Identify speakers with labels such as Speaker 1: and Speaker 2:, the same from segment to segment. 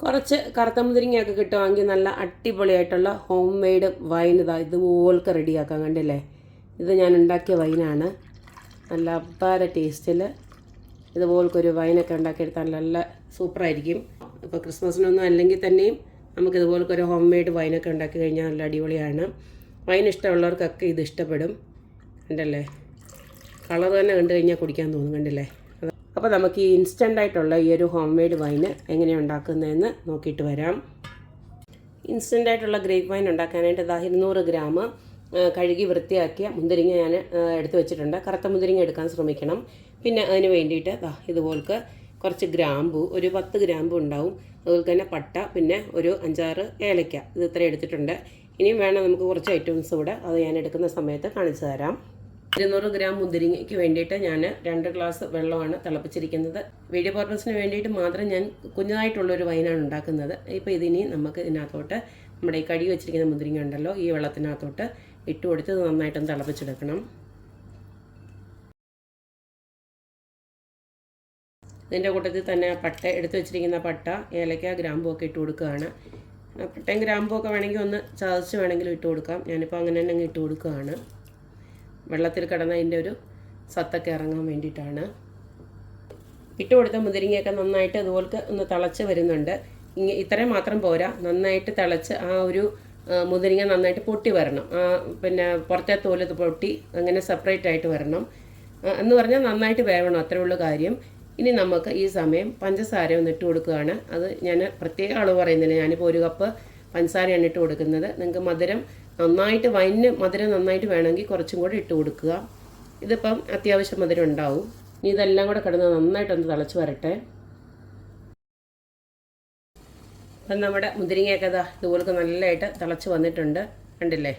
Speaker 1: കുറച്ച് കറുത്ത മുതിരിങ്ങയൊക്കെ കിട്ടുവാണെങ്കിൽ നല്ല അടിപൊളിയായിട്ടുള്ള ഹോം മെയ്ഡ് വൈൻ ഇതാ ഇതുപോലൊക്കെ റെഡിയാക്കാൻ കണ്ടില്ലേ? ഇത് ഞാൻ ഉണ്ടാക്കിയ വൈനാണ് നല്ല അപ്പാര ടേസ്റ്റിൽ ഇതുപോലൊരു വൈനൊക്കെ ഉണ്ടാക്കിയെടുത്താൽ നല്ല സൂപ്പറായിരിക്കും. ഇപ്പോൾ ക്രിസ്മസിനൊന്നും അല്ലെങ്കിൽ തന്നെയും നമുക്ക് ഇതുപോലൊരു ഹോം മെയ്ഡ് വൈനൊക്കെ ഉണ്ടാക്കി കഴിഞ്ഞാൽ നല്ല അടിപൊളിയാണ്. വൈൻ ഇഷ്ടമുള്ളവർക്കൊക്കെ ഇത് ഇഷ്ടപ്പെടും. കണ്ടല്ലേ? കളർ തന്നെ കണ്ടു കഴിഞ്ഞാൽ കുടിക്കാൻ തോന്നും കണ്ടില്ലേ? അപ്പോൾ നമുക്ക് ഈ ഇൻസ്റ്റന്റ് ആയിട്ടുള്ള ഈ ഒരു ഹോം മെയ്ഡ് വൈന് എങ്ങനെയാണ് ഉണ്ടാക്കുന്നതെന്ന് നോക്കിയിട്ട് വരാം. ഇൻസ്റ്റന്റ് ആയിട്ടുള്ള ഗ്രേപ്പ് വൈൻ ഉണ്ടാക്കാനായിട്ട് ദാ ഇരുന്നൂറ് ഗ്രാം കഴുകി വൃത്തിയാക്കിയ മുന്തിരിങ്ങ ഞാൻ എടുത്തു വെച്ചിട്ടുണ്ട്. കറുത്ത മുന്തിരിങ്ങ എടുക്കാൻ ശ്രമിക്കണം. പിന്നെ അതിന് വേണ്ടിയിട്ട് ദാ ഇതുപോലക്ക് കുറച്ച് ഗ്രാമ്പു ഒരു പത്ത് ഗ്രാമ്പു ഉണ്ടാവും. അതുപോലെ തന്നെ പട്ട പിന്നെ ഒരു അഞ്ചാറ് ഏലയ്ക്ക ഇത് ഇത്ര എടുത്തിട്ടുണ്ട്. ഇനിയും വേണം നമുക്ക് കുറച്ച് ഐറ്റംസ് കൂടെ അത് ഞാൻ എടുക്കുന്ന സമയത്ത് കാണിച്ചു തരാം. ഇരുന്നൂറ് ഗ്രാം മുന്തിരിങ്ങയ്ക്ക് വേണ്ടിയിട്ട് ഞാൻ രണ്ട് ഗ്ലാസ് വെള്ളമാണ് തിളപ്പിച്ചിരിക്കുന്നത്. വീഡിയോ പർപ്പസിന് വേണ്ടിയിട്ട് മാത്രം ഞാൻ കുഞ്ഞതായിട്ടുള്ളൊരു വൈനാണ് ഉണ്ടാക്കുന്നത്. ഇപ്പോൾ ഇതിനി നമുക്ക് ഇതിനകത്തോട്ട് നമ്മുടെ ഈ കടി വെച്ചിരിക്കുന്ന മുന്തിരിങ്ങ ഉണ്ടല്ലോ ഈ വെള്ളത്തിനകത്തോട്ട് ഇട്ട് കൊടുത്ത് നന്നായിട്ടൊന്ന് തിളപ്പിച്ചെടുക്കണം. ഇതിന്റെ കൂട്ടത്തിൽ തന്നെ പട്ട എടുത്ത് വെച്ചിരിക്കുന്ന പട്ട ഏലക്ക ഗ്രാമ്പൂ ഒക്കെ ഇട്ട് കൊടുക്കുകയാണ്. പട്ടയും ഗ്രാമ്പൂ ഒക്കെ വേണമെങ്കിൽ ഒന്ന് ചതച്ച് വേണമെങ്കിലും ഇട്ട് കൊടുക്കാം. ഞാനിപ്പോൾ അങ്ങനെ തന്നെ അങ്ങ് ഇട്ട് കൊടുക്കുകയാണ്. വെള്ളത്തിൽ കിടന്ന അതിന്റെ ഒരു സത്തൊക്കെ ഇറങ്ങാൻ വേണ്ടിയിട്ടാണ്. ഇട്ട് കൊടുത്ത മുതിരിങ്ങയൊക്കെ നന്നായിട്ട് അതുപോലെ ഒന്ന് തിളച്ച് വരുന്നുണ്ട്. ഇങ്ങ ഇത്രയും മാത്രം പോരാ. നന്നായിട്ട് തിളച്ച് ആ ഒരു മുതിരിങ്ങ നന്നായിട്ട് പൊട്ടി വരണം. പിന്നെ പുറത്തെ തോൽ പൊട്ടി അങ്ങനെ സെപ്പറേറ്റ് ആയിട്ട് വരണം. എന്ന് പറഞ്ഞാൽ നന്നായിട്ട് വേവണം. അത്രേ ഉള്ളൂ കാര്യം. ഇനി നമുക്ക് ഈ സമയം പഞ്ചസാര ഒന്ന് ഇട്ട് കൊടുക്കുകയാണ്. അത് ഞാൻ പ്രത്യേക അളവ് പറയുന്നില്ല. ഞാനിപ്പോൾ ഒരു കപ്പ് പഞ്ചസാരയാണ് ഇട്ട് കൊടുക്കുന്നത്. നിങ്ങൾക്ക് മധുരം നന്നായിട്ട് വൈന് മധുരം നന്നായിട്ട് വേണമെങ്കിൽ കുറച്ചും കൂടെ ഇട്ട് കൊടുക്കുക. ഇതിപ്പം അത്യാവശ്യം മധുരം ഉണ്ടാവും. ഇനി ഇതെല്ലാം കൂടെ കിടന്ന് നന്നായിട്ടൊന്ന് തിളച്ച് വരട്ടെ. അപ്പം നമ്മുടെ മുന്തിരിങ്ങയൊക്കെ ഇതാ ഇതുപോലൊക്കെ നല്ലതായിട്ട് തിളച്ച് വന്നിട്ടുണ്ട്. കണ്ടില്ലേ?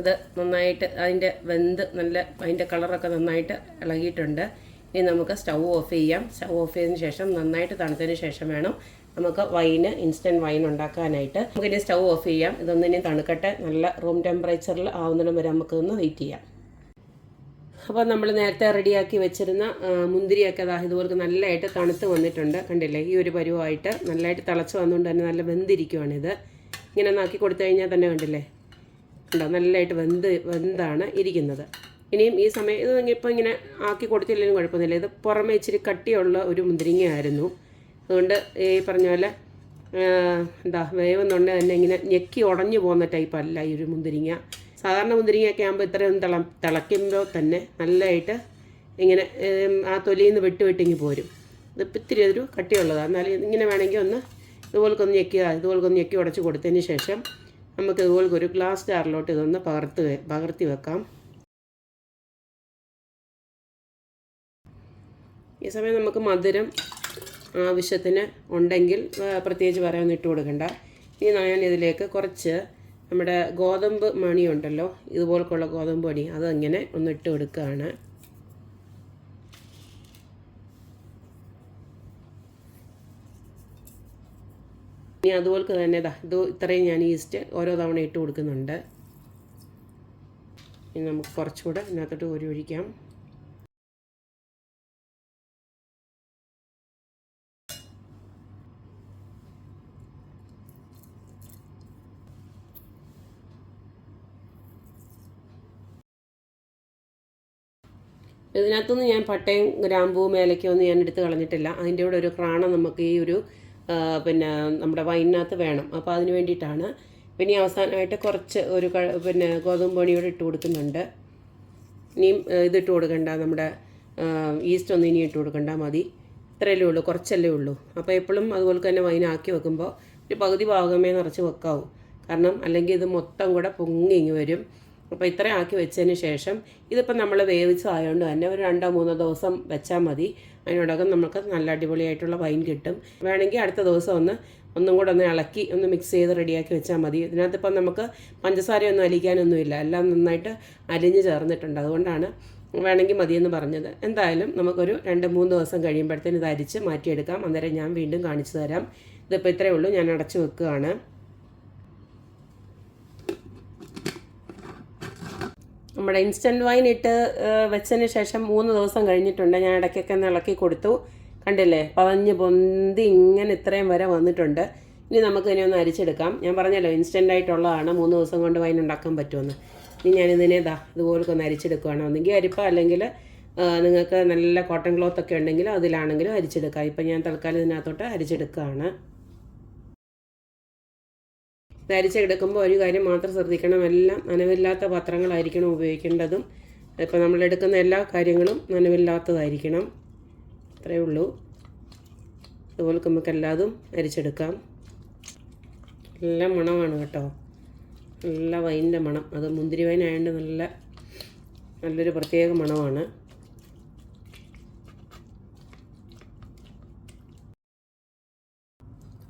Speaker 1: ഇത് നന്നായിട്ട് അതിന്റെ വെന്ത് നല്ല അതിന്റെ കളറൊക്കെ നന്നായിട്ട് ഇളകിയിട്ടുണ്ട്. ഇനി നമുക്ക് സ്റ്റൗ ഓഫ് ചെയ്യാം. സ്റ്റൗ ഓഫ് ചെയ്തതിന് ശേഷം നന്നായിട്ട് തണുത്തതിന് ശേഷം വേണം നമുക്ക് വൈന് ഇൻസ്റ്റന്റ് വൈൻ ഉണ്ടാക്കാനായിട്ട് നമുക്കിനി സ്റ്റൗ ഓഫ് ചെയ്യാം. ഇതൊന്നിനി തണുക്കട്ടെ. നല്ല റൂം ടെമ്പറേച്ചറിൽ ആവുന്നിടം വരെ നമുക്കൊന്ന് വെയിറ്റ് ചെയ്യാം. അപ്പോൾ നമ്മൾ നേരത്തെ റെഡിയാക്കി വെച്ചിരുന്ന മുന്തിരിയൊക്കെ അതാ ഇതുപോലെ നല്ലതായിട്ട് തണുത്ത് വന്നിട്ടുണ്ട്. കണ്ടില്ലേ? ഈ ഒരു പരുവമായിട്ട് നല്ലതായിട്ട് തിളച്ച് വന്നുകൊണ്ട് തന്നെ നല്ല വെന്തിരിക്കുവാണിത്. ഇങ്ങനെ ഒന്നാക്കി കൊടുത്തു കഴിഞ്ഞാൽ തന്നെ കണ്ടില്ലേ? കണ്ടോ? നല്ലതായിട്ട് വെന്ത് വെന്താണ് ഇരിക്കുന്നത്. ഇനിയും ഈ സമയം ഇത് ഇപ്പോൾ ഇങ്ങനെ ആക്കി കൊടുത്തില്ലെങ്കിലും കുഴപ്പമൊന്നുമില്ല. ഇത് പുറമെ ഇച്ചിരി കട്ടിയുള്ള ഒരു മുന്തിരിങ്ങയായിരുന്നു. അതുകൊണ്ട് ഈ പറഞ്ഞ പോലെ എന്താ വേവെന്നുണ്ടെങ്കിൽ തന്നെ ഇങ്ങനെ ഞെക്കി ഉടഞ്ഞു പോകുന്ന ടൈപ്പ് അല്ല ഈ ഒരു മുന്തിരിങ്ങ. സാധാരണ മുന്തിരിങ്ങയൊക്കെ ആകുമ്പോൾ ഇത്രയും തിള തിളയ്ക്കുമ്പോൾ തന്നെ നല്ലതായിട്ട് ഇങ്ങനെ ആ തൊലിയിൽ നിന്ന് വിട്ട് പോരും. ഇതിപ്പോൾ ഇത്തിരി ഒരു കട്ടിയുള്ളതാണ് എന്നാലും ഇങ്ങനെ വേണമെങ്കിൽ ഒന്ന് ഇതുപോലൊക്കെ ഞെക്കുക ഇതുപോലൊക്കെ ഞെക്കി ഉടച്ച് കൊടുത്തതിന് ശേഷം നമുക്ക് ഇതുപോലൊക്കെ ഒരു ഗ്ലാസ് ജാറിലോട്ട് ഇതൊന്ന് പകർത്ത് പകർത്തി വെക്കാം. ഈ സമയം നമുക്ക് മധുരം ആവശ്യത്തിന് ഉണ്ടെങ്കിൽ പ്രത്യേകിച്ച് പറയാൻ ഇട്ട് കൊടുക്കണ്ട. ഇനി ഞാൻ ഇതിലേക്ക് കുറച്ച് നമ്മുടെ ഗോതമ്പ് മണി ഉണ്ടല്ലോ ഇതുപോലൊക്കെയുള്ള ഗോതമ്പ് മണി അതങ്ങനെ ഒന്ന് ഇട്ട് കൊടുക്കുകയാണ്. ഇനി അതുപോലെ തന്നെ ഇതാ ഇത് ഇത്രയും ഞാൻ ഈസ്റ്റ് ഓരോ തവണ ഇട്ട് കൊടുക്കുന്നുണ്ട്. ഇനി നമുക്ക് കുറച്ചുകൂടെ ഇതിനകത്തോട്ട് ഒരു ഒഴിക്കാം. ഇതിനകത്തുനിന്ന് ഞാൻ പട്ടയും ഗ്രാമ്പൂ ഏലക്കയും ഒന്നും ഞാൻ എടുത്ത് കളഞ്ഞിട്ടില്ല. അതിന്റെ കൂടെ ഒരു ക്രാണ നമുക്ക് ഈ ഒരു പിന്നെ നമ്മുടെ വൈനിനകത്ത് വേണം. അപ്പോൾ അതിന് വേണ്ടിയിട്ടാണ്. പിന്നെ അവസാനമായിട്ട് കുറച്ച് ഒരു പിന്നെ ഗോതമ്പ് പൊടിയോടെ ഇട്ട് കൊടുക്കുന്നുണ്ട്. ഇനിയും ഇതിട്ട് കൊടുക്കണ്ട. നമ്മുടെ ഈസ്റ്റ് ഒന്നും ഇനി ഇട്ട് കൊടുക്കണ്ട. മതി. ഇത്രയല്ലേ ഉള്ളൂ. കുറച്ചല്ലേ ഉള്ളൂ. അപ്പോൾ എപ്പോഴും അതുപോലെ തന്നെ വൈനാക്കി വെക്കുമ്പോൾ ഒരു പകുതി ഭാഗമേ നിറച്ച് വെക്കാവൂ. കാരണം അല്ലെങ്കിൽ ഇത് മൊത്തം കൂടെ പൊങ്ങി ഇങ്ങ് വരും. അപ്പോൾ ഇത്രയും ആക്കി വെച്ചതിന് ശേഷം ഇതിപ്പോൾ നമ്മൾ വേവിച്ചതായതുകൊണ്ട് തന്നെ ഒരു രണ്ടോ മൂന്നോ ദിവസം വെച്ചാൽ മതി. അതിനോടകം നമുക്ക് നല്ല അടിപൊളിയായിട്ടുള്ള വൈൻ കിട്ടും. വേണമെങ്കിൽ അടുത്ത ദിവസം ഒന്ന് ഒന്നും കൂടെ ഒന്ന് ഇളക്കി ഒന്ന് മിക്സ് ചെയ്ത് റെഡിയാക്കി വെച്ചാൽ മതി. ഇതിനകത്ത് ഇപ്പം നമുക്ക് പഞ്ചസാരയൊന്നും അലിക്കാനൊന്നുമില്ല എല്ലാം നന്നായിട്ട് അലിഞ്ഞ് ചേർന്നിട്ടുണ്ട്. അതുകൊണ്ടാണ് വേണമെങ്കിൽ മതിയെന്ന് പറഞ്ഞത്. എന്തായാലും നമുക്കൊരു രണ്ട് മൂന്ന് ദിവസം കഴിയുമ്പോഴത്തേന് ഇത് അരിച്ച് മാറ്റിയെടുക്കാം. അന്നേരം ഞാൻ വീണ്ടും കാണിച്ചു തരാം. ഇതിപ്പോൾ ഇത്രയേ ഉള്ളൂ. ഞാൻ അടച്ചു വെക്കുകയാണ്. നമ്മുടെ ഇൻസ്റ്റന്റ് വൈൻ ഇട്ട് വെച്ചതിന് ശേഷം മൂന്ന് ദിവസം കഴിഞ്ഞിട്ടുണ്ട്. ഞാൻ ഇടയ്ക്കൊക്കെ ഇളക്കി കൊടുത്തു. കണ്ടില്ലേ? പതഞ്ഞ് പൊന്തി ഇങ്ങനെ ഇത്രയും വരെ വന്നിട്ടുണ്ട്. ഇനി നമുക്ക് ഇതിനെ ഒന്ന് അരിച്ചെടുക്കാം. ഞാൻ പറഞ്ഞല്ലോ ഇൻസ്റ്റന്റ് ആയിട്ടുള്ളതാണ്. മൂന്ന് ദിവസം കൊണ്ട് വൈൻ ഉണ്ടാക്കാൻ പറ്റുമെന്ന്. ഇനി ഞാനിതിനെ ഇതാ ഇതുപോലൊക്കെ ഒന്ന് അരിച്ചെടുക്കുകയാണ് ഒന്നെങ്കിൽ അരിപ്പ അല്ലെങ്കിൽ നിങ്ങൾക്ക് നല്ല കോട്ടൺ ക്ലോത്ത് ഒക്കെ ഉണ്ടെങ്കിൽ അതിലാണെങ്കിലും അരിച്ചെടുക്കാം. ഇപ്പം ഞാൻ തൽക്കാലം ഇതിനകത്തോട്ട് അരിച്ചെടുക്കുകയാണ്. ഇത് കിടക്കുമ്പോൾ ഒരു കാര്യം മാത്രം ശ്രദ്ധിക്കണം. എല്ലാം നനവില്ലാത്ത പാത്രങ്ങളായിരിക്കണം ഉപയോഗിക്കേണ്ടതും. ഇപ്പോൾ നമ്മൾ എടുക്കുന്ന എല്ലാ കാര്യങ്ങളും നനവില്ലാത്തതായിരിക്കണം. അത്രയേ ഉള്ളൂ. അതുപോലെ നമുക്ക് എല്ലാതും അരിച്ചെടുക്കാം. നല്ല മണമാണ് കേട്ടോ. നല്ല വൈന്റെ മണം. അത് മുന്തിരി വൈൻ ആയതുകൊണ്ട് നല്ല നല്ലൊരു പ്രത്യേക മണമാണ്.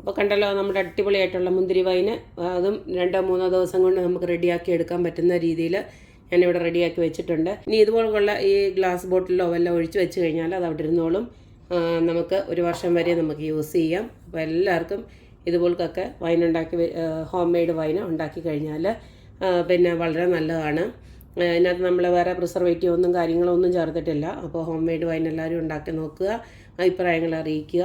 Speaker 1: അപ്പോൾ കണ്ടല്ലോ നമ്മുടെ അടിപൊളിയായിട്ടുള്ള മുന്തിരി വൈന് അതും രണ്ടോ മൂന്നോ ദിവസം കൊണ്ട് നമുക്ക് റെഡിയാക്കി എടുക്കാൻ പറ്റുന്ന രീതിയിൽ ഞാനിവിടെ റെഡിയാക്കി വെച്ചിട്ടുണ്ട്. ഇനി ഇതുപോലുള്ള ഈ ഗ്ലാസ് ബോട്ടിലോ വല്ലതും ഒഴിച്ച് വെച്ച് കഴിഞ്ഞാൽ അത് അവിടെ ഇരുന്നോളും. നമുക്ക് ഒരു വർഷം വരെ നമുക്ക് യൂസ് ചെയ്യാം. അപ്പോൾ എല്ലാവർക്കും ഇതുപോലൊക്കെ വൈൻ ഉണ്ടാക്കി ഹോം മെയ്ഡ് വൈൻ ഉണ്ടാക്കി കഴിഞ്ഞാൽ പിന്നെ വളരെ നല്ലതാണ്. അതിനകത്ത് നമ്മൾ വേറെ പ്രിസർവേറ്റീവ് ഒന്നും കാര്യങ്ങളൊന്നും ചേർത്തിട്ടില്ല. അപ്പോൾ ഹോം മെയ്ഡ് വൈൻ എല്ലാവരും ഉണ്ടാക്കി നോക്കുക അഭിപ്രായങ്ങൾ അറിയിക്കുക.